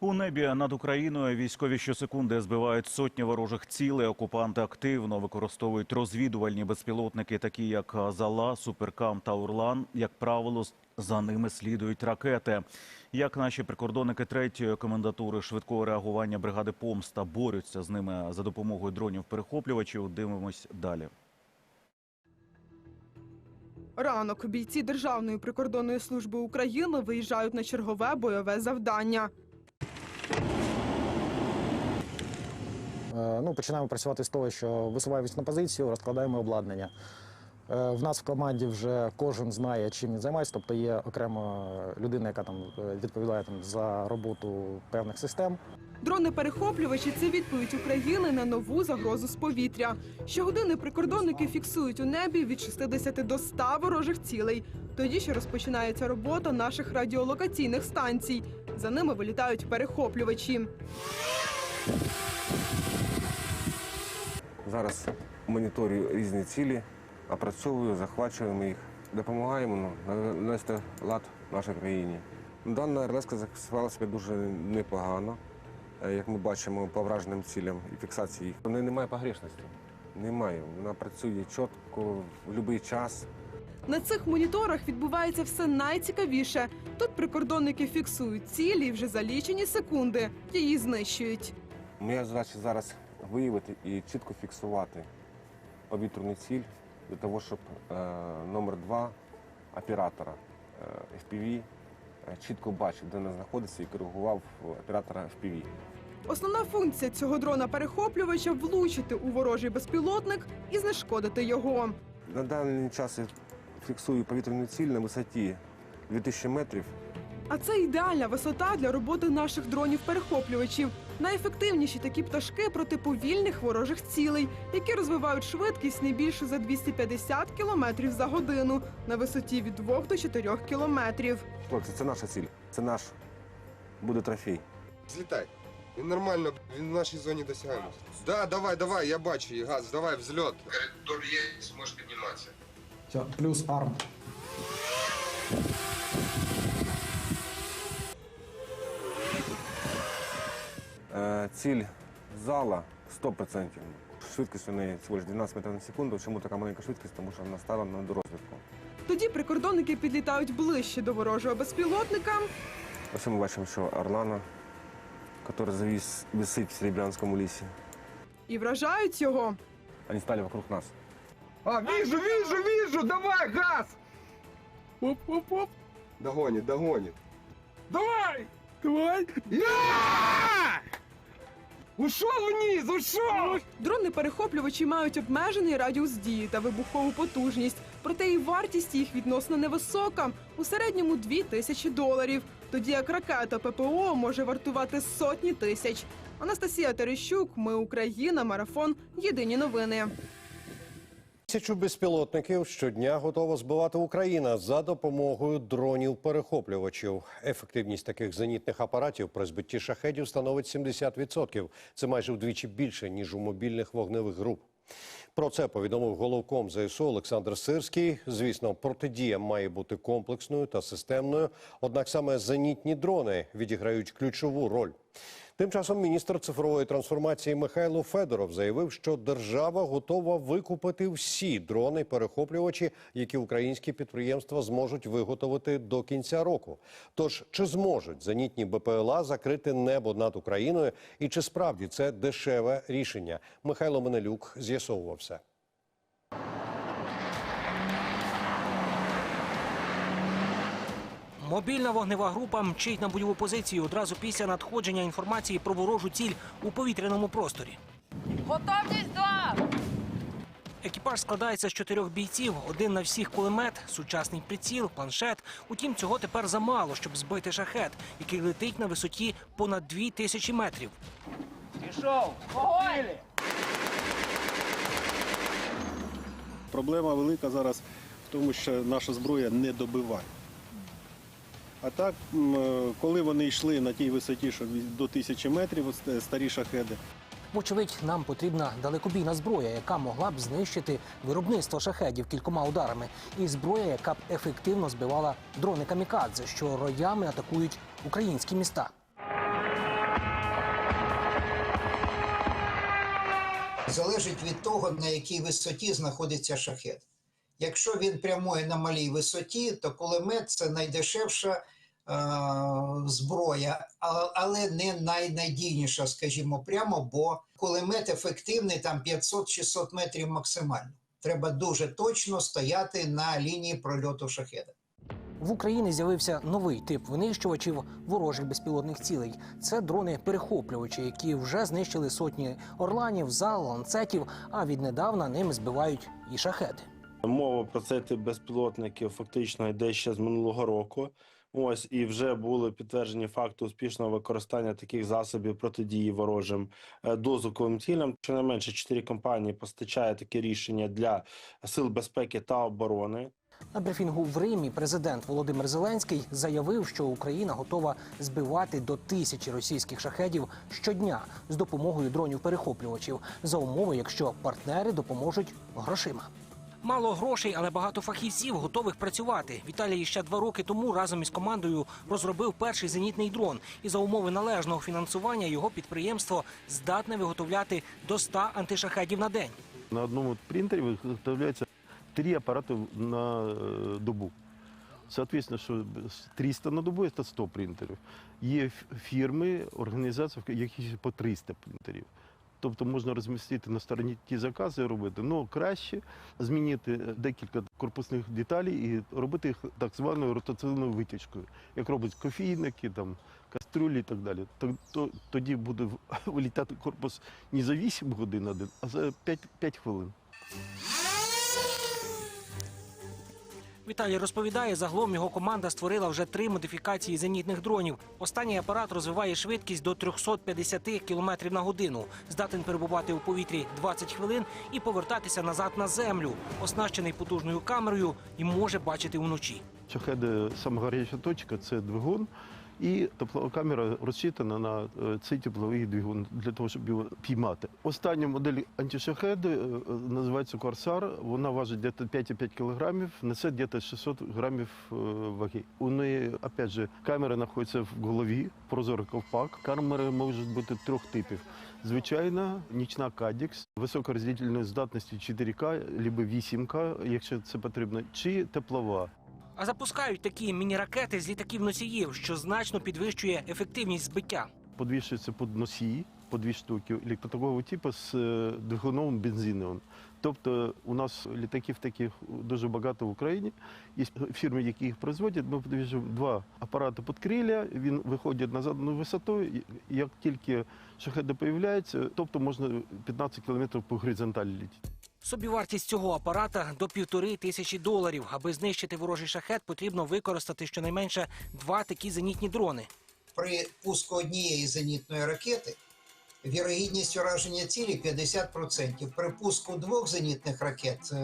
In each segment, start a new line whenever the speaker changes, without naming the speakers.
У небі над Україною військові щосекунди збивають сотні ворожих цілей. Окупанти активно використовують розвідувальні безпілотники, такі як Зала, Суперкам та Урлан. Як правило, за ними слідують ракети. Як наші прикордонники третьої комендатури швидкого реагування бригади Помста борються з ними за допомогою дронів перехоплювачів, дивимось далі.
Ранок бійці Державної прикордонної служби України виїжджають на чергове бойове завдання.
Е, Ну, починаємо працювати з того, що висуваємось на позицію, розкладаємо обладнання. Е, В нас в команді вже кожен знає, чим він займається, тобто є окрема людина, яка там е, відповідає там, за роботу певних систем.
Дрони-перехоплювачі це відповідь України на нову загрозу з повітря. Щогодини прикордонники фіксують у небі від 60 до 100 ворожих цілей. Тоді ще розпочинається робота наших радіолокаційних станцій. За ними вилітають перехоплювачі.
Зараз моніторю різні цілі, опрацьовую, захвачуємо їх, допомагаємо ну, навести лад в нашій країні. Дана РЛС зафіксувала себе дуже непогано, е, як ми бачимо по враженим цілям і фіксації їх. У неї немає погрешності. Немає. Вона працює чітко в будь-який час.
На цих моніторах відбувається все найцікавіше. Тут прикордонники фіксують цілі і вже за лічені секунди її знищують.
Моя задача зараз виявити і чітко фіксувати повітряну ціль для того, щоб е, номер два оператора е, FPV е, чітко бачив, де вона знаходиться, і коригував оператора FPV.
Основна функція цього дрона-перехоплювача влучити у ворожий безпілотник і знешкодити його.
На даний час я фіксую повітряну ціль на висоті 2000 метрів.
А це ідеальна висота для роботи наших дронів-перехоплювачів. Найефективніші такі пташки проти повільних ворожих цілей, які розвивають швидкість не більше за 250 км за годину на висоті від 2 до 4 кілометрів.
Хлопці, це наша ціль, це наш буде трофей.
Злітай. Він нормально, він в нашій зоні досягаємості. Да, давай, давай, я бачу її, газ, давай, взльот. Коридор є, зможеш підніматися.
Все, плюс арм.
Ціль зала 100%. Швидкість у неї всього лиш 12 метрів на секунду. Чому така маленька швидкість? Тому що вона стала на дорозвідку.
Тоді прикордонники підлітають ближче до ворожого безпілотника
Ось ми бачимо, що Орлана, який завіс, висить в Серебрянському лісі.
і вражають його.
Вони стали вокруг нас.
А, вижу, вижу, вижу, давай, газ!
Оп-оп-оп.
Догонит, догонит.
Давай! Давай!
Ушел вниз, Ушов!
Дрони-перехоплювачі мають обмежений радіус дії та вибухову потужність, проте і вартість їх відносно невисока у середньому 2 тисячі доларів. Тоді як ракета ППО може вартувати сотні тисяч. Анастасія Терещук, ми Україна, марафон. Єдині новини.
Тисячу безпілотників щодня готова збивати Україна за допомогою дронів-перехоплювачів. Ефективність таких зенітних апаратів при збитті шахедів становить 70%. Це майже вдвічі більше ніж у мобільних вогневих груп. Про це повідомив головком ЗСУ Олександр Сирський. Звісно, протидія має бути комплексною та системною. Однак саме зенітні дрони відіграють ключову роль. Тим часом міністр цифрової трансформації Михайло Федоров заявив, що держава готова викупити всі дрони-перехоплювачі, які українські підприємства зможуть виготовити до кінця року. Тож чи зможуть зенітні БПЛА закрити небо над Україною, і чи справді це дешеве рішення? Михайло Менелюк з'ясовував все.
Мобільна вогнева група мчить на бойову позицію одразу після надходження інформації про ворожу ціль у повітряному просторі.
Готовність два!
Екіпаж складається з чотирьох бійців: один на всіх кулемет, сучасний приціл, планшет. Утім, цього тепер замало, щоб збити шахет, який летить на висоті понад дві тисячі метрів.
Вогонь!
Проблема велика зараз в тому, що наша зброя не добиває. А так, е, коли вони йшли на тій висоті, що до тисячі метрів е, старі шахеди.
Вочевидь, нам потрібна далекобійна зброя, яка могла б знищити виробництво шахедів кількома ударами, і зброя, яка б ефективно збивала дрони камікадзе, що роями атакують українські міста.
Залежить від того, на якій висоті знаходиться шахет. Якщо він прямує на малій висоті, то кулемет це найдешевша зброя, але не найнадійніша, скажімо прямо, бо кулемет ефективний там 500-600 метрів максимально. Треба дуже точно стояти на лінії прольоту шахеда.
В Україні з'явився новий тип винищувачів ворожих безпілотних цілей. Це дрони-перехоплювачі, які вже знищили сотні орланів, зал, ланцетів, а віднедавна ними збивають і шахеди.
Мова про цей тип безпілотників фактично йде ще з минулого року. Ось і вже були підтверджені факти успішного використання таких засобів протидії ворожим е, дозвуковим цілям. Щонайменше чотири компанії постачає такі рішення для сил безпеки та оборони.
На брифінгу в Римі президент Володимир Зеленський заявив, що Україна готова збивати до тисячі російських шахедів щодня з допомогою дронів-перехоплювачів за умови, якщо партнери допоможуть грошима. Мало грошей, але багато фахівців готових працювати. Віталій ще два роки тому разом із командою розробив перший зенітний дрон. І за умови належного фінансування його підприємство здатне виготовляти до 100 антишахедів на день.
На одному принтере виготовляється три апарати на э, добу. Соответственно, що 300 на добу – це 100 принтерів. Є фірми, організації, яких по 300 принтерів. Тобто можна розмістити на стороні ті закази робити. Ну краще змінити декілька корпусних деталей і робити їх так званою ротаційною витяжкою, як роблять кофійники, там, кастрюлі і так далі. То, то, тоді буде вилітати корпус не за 8 годин один, а за 5, 5 хвилин.
Віталій розповідає, загалом його команда створила вже три модифікації зенітних дронів. Останній апарат розвиває швидкість до 350 км на годину, здатен перебувати у повітрі 20 хвилин і повертатися назад на землю, оснащений потужною камерою і може бачити вночі.
Шахеди сама гаряча точка це двигун, і теплова камера розчитана на е, цей тепловий двигун для того, щоб його піймати. Остання модель антишахеди е, е, називається Корсар. Вона важить десь 5,5 кілограмів, несе десь 600 грамів ваги. У неї, опять же, камера знаходиться в голові, прозорий ковпак. Камери можуть бути трьох типів. Звичайна нічна Кадікс, високороздільної здатності 4К, либо 8К, якщо це потрібно, чи теплова.
А запускають такі міні-ракети з літаків носіїв, що значно підвищує ефективність збиття.
подвішується під носії по дві штуки літакового типу з е, двигуном бензиновим. Тобто у нас літаків таких дуже багато в Україні. Є фірми, які їх производять. Ми підвішуємо два апарати під крилля, він виходить на задану висоту. Як тільки шахеди появляються, тобто можна 15 кілометрів по горизонталі літати.
Собівартість цього апарата до півтори тисячі доларів. Аби знищити ворожий шахет, потрібно використати щонайменше два такі зенітні дрони.
При пуску однієї зенітної ракети вірогідність ураження цілі 50%. При пуску двох зенітних ракет е,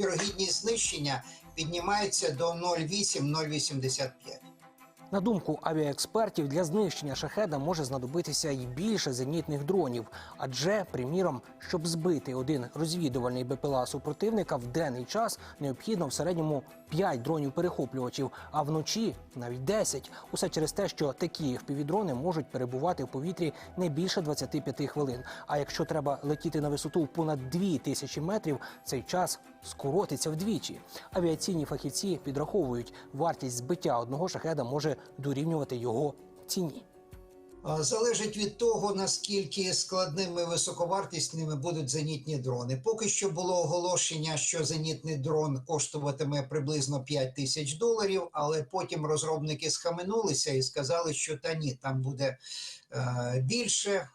вірогідність знищення піднімається до 0,8-0,85.
На думку авіаекспертів, для знищення шахеда може знадобитися і більше зенітних дронів. Адже, приміром, щоб збити один розвідувальний БПЛА супротивника в денний час необхідно в середньому 5 дронів-перехоплювачів, а вночі навіть 10. Усе через те, що такі впівдрони можуть перебувати в повітрі не більше 25 хвилин. А якщо треба летіти на висоту понад 2 тисячі метрів, цей час скоротиться вдвічі. Авіаційні фахівці підраховують, вартість збиття одного шахеда може дорівнювати його ціні.
Залежить від того, наскільки складними високовартісними будуть зенітні дрони. Поки що було оголошення, що зенітний дрон коштуватиме приблизно 5 тисяч доларів, але потім розробники схаменулися і сказали, що та ні, там буде е, більше е,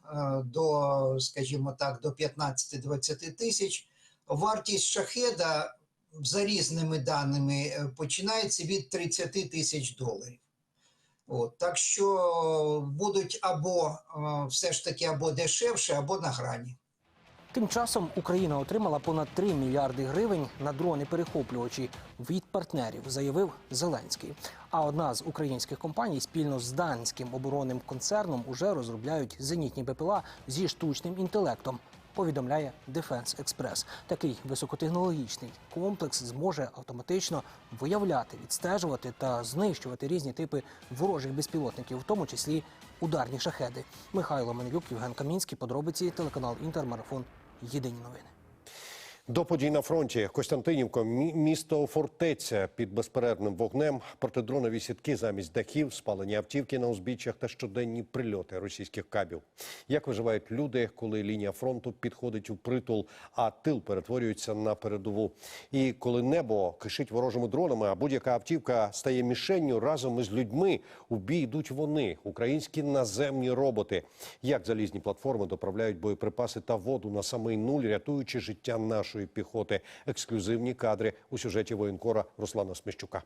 до, скажімо так, до 15-20 тисяч. Вартість шахеда за різними даними е, починається від 30 тисяч доларів. От, так що будуть або е, все ж таки або дешевше, або на грані.
Тим часом Україна отримала понад 3 мільярди гривень на дрони-перехоплювачі від партнерів, заявив Зеленський. А одна з українських компаній спільно з данським оборонним концерном уже розробляють зенітні БПЛА зі штучним інтелектом. Повідомляє Defense Express. Такий високотехнологічний комплекс зможе автоматично виявляти, відстежувати та знищувати різні типи ворожих безпілотників, в тому числі ударні шахеди. Михайло Менелюк, Євген Камінський, подробиці, телеканал Інтермарафон. Єдині новини.
До подій на фронті Костянтинівка, місто фортеця під безперервним вогнем, протидронові сітки замість дахів, спалені автівки на узбіччях та щоденні прильоти російських кабів. Як виживають люди, коли лінія фронту підходить у притул, а тил перетворюється на передову? І коли небо кишить ворожими дронами, а будь-яка автівка стає мішенню разом із людьми, у бій йдуть вони, українські наземні роботи. Як залізні платформи доправляють боєприпаси та воду на самий нуль, рятуючи життя нашої піхоти. Ексклюзивні кадри у сюжеті воєнкора Руслана Сміщука.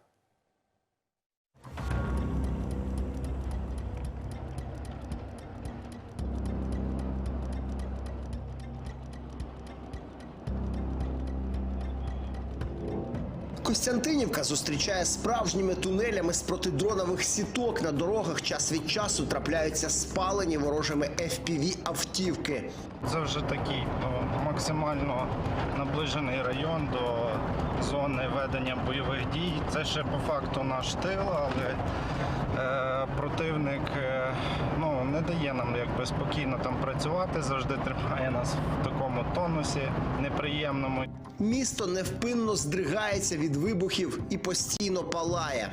Костянтинівка зустрічає справжніми тунелями з протидронових сіток. На дорогах час від часу трапляються спалені ворожими fpv автівки.
Це вже такий ну, максимально наближений район до зони ведення бойових дій. Це ще по факту наш тил, але е, противник е, ну, не дає нам якби спокійно там працювати, завжди тримає нас в такому тонусі неприємному.
Місто невпинно здригається від вибухів і постійно палає.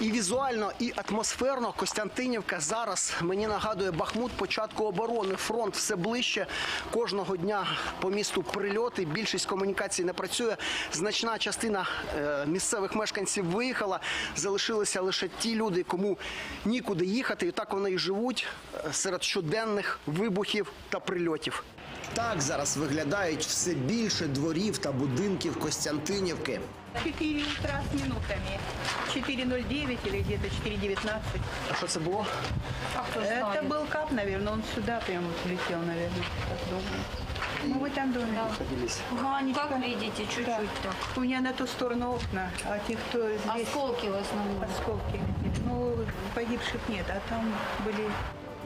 І візуально, і атмосферно Костянтинівка зараз мені нагадує Бахмут початку оборони. Фронт все ближче. Кожного дня по місту прильоти. Більшість комунікацій не працює. Значна частина е, місцевих мешканців виїхала. Залишилися лише ті люди, кому нікуди їхати. І так вони і живуть е, серед щоденних вибухів та прильотів. Так зараз виглядають все більше дворів та будинків Костянтинівки.
4 утра с минутами. 4.09 или где-то 4.19.
А що це було?
Это был кап, наверное, он сюда прям вот летел, наверное, так думаю. Ну, вы там доме. Ганечка.
Как видите, чуть-чуть так.
У меня на ту сторону окна, а те, кто здесь...
Осколки в основном.
Осколки. Ну, погибших нет, а там были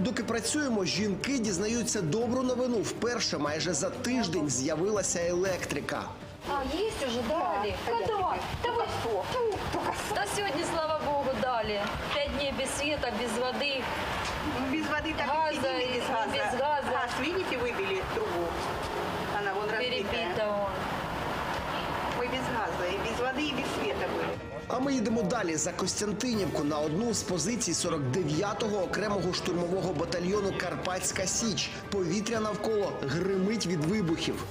Доки працюємо, жінки дізнаються добру новину. Вперше майже за тиждень з'явилася електрика.
А, есть уже, дали? Когда? Давай что? Да сегодня, слава богу, дали. Пять дней без света, без воды.
Ну, без воды так
Газа
и сидели,
и
без газа.
без газа.
Газ, видите, выбили трубу. Она вон разбитая.
Перебито он.
Мы без газа, и без воды, и без света были.
А ми їдемо далі за Костянтинівку на одну з позицій 49-го окремого штурмового батальйону Карпатська Січ. Повітря навколо гримить від вибухів.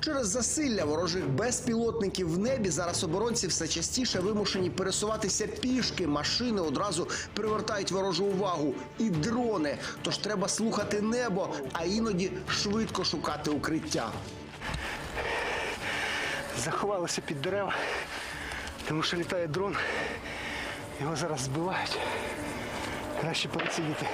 Через засилля ворожих безпілотників в небі зараз оборонці все частіше вимушені пересуватися пішки. Машини одразу привертають ворожу увагу. І дрони. Тож треба слухати небо, а іноді швидко шукати укриття Заховалися під дерева, тому що літає дрон. Його зараз збивають. Краще пересидіти.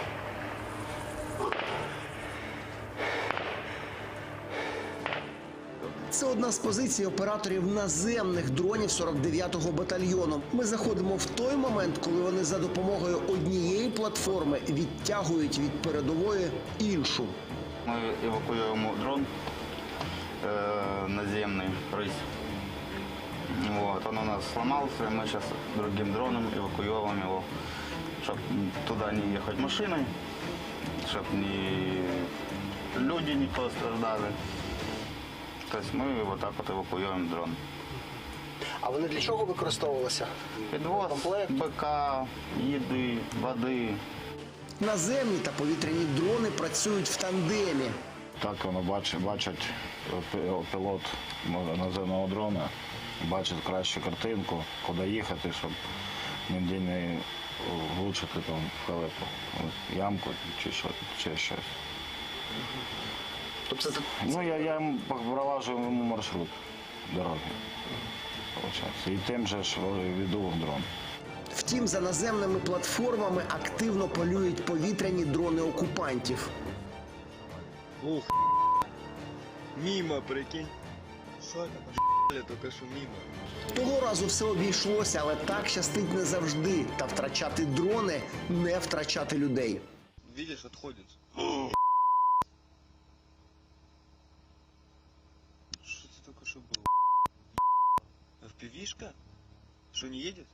Це одна з позицій операторів наземних дронів 49-го батальйону. Ми заходимо в той момент, коли вони за допомогою однієї платформи відтягують від передової іншу.
Мы эвакуируем дрон э, наземный, рысь. Вот, он у нас сломался, и мы сейчас другим дроном эвакуируем его, чтобы туда не ехать машиной, чтобы ни люди не пострадали. То есть мы вот так вот эвакуируем дрон.
А вони для чого використовувалися?
Підвоз, ПК, їди, води.
Наземні та повітряні дрони працюють в тандемі.
Так воно бачить, бачить пі- пілот наземного дрона, бачить кращу картинку, куди їхати, щоб ніде не влучити там в халепу, от, ямку чи, що, чи щось.
Тобто це
Ну, я, я йому пролажу йому маршрут дороги. Получається. І тим же ж веду дрон.
Втім, за наземними платформами активно полюють повітряні дрони окупантів.
Ух, мимо, прикинь. Что это? Только что мимо.
Того разу все обійшлося, але так щастить не завжди. Та втрачати дрони не втрачати людей.
Видишь, отходит. Что это только что было? FPV-шка? Что, не едет?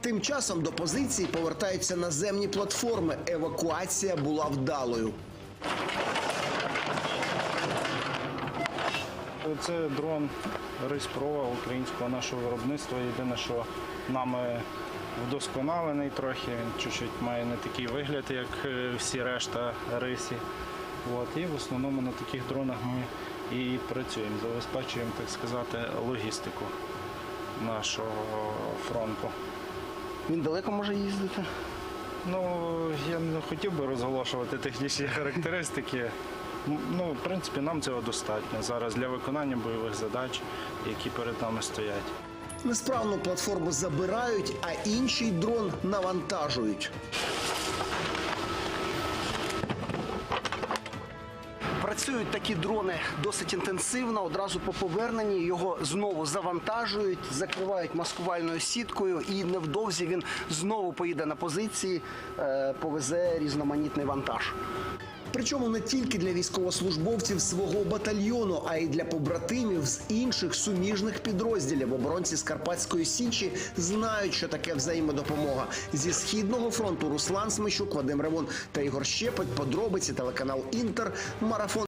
Тим часом до позиції повертаються наземні платформи. Евакуація була вдалою.
Це дрон Про українського нашого виробництва. Єдине, що нами вдосконалений трохи, він чуть-чуть має не такий вигляд, як е, всі решта рисі. От, і в основному на таких дронах ми і працюємо, забезпечуємо, так сказати, логістику нашого фронту.
Він далеко може їздити?
Ну, я не хотів би розголошувати технічні характеристики. Ну, в принципі, нам цього достатньо зараз для виконання бойових задач, які перед нами стоять.
Несправну платформу забирають, а інший дрон навантажують. Працюють такі дрони досить інтенсивно. Одразу по поверненні його знову завантажують, закривають маскувальною сіткою, і невдовзі він знову поїде на позиції, е, повезе різноманітний вантаж. Причому не тільки для військовослужбовців свого батальйону, а й для побратимів з інших суміжних підрозділів. Оборонці з Карпатської Січі знають, що таке взаємодопомога. Зі східного фронту Руслан Смещук, Вадим Ревон та Ігор Щепет. Подробиці телеканал Інтер. Марафон.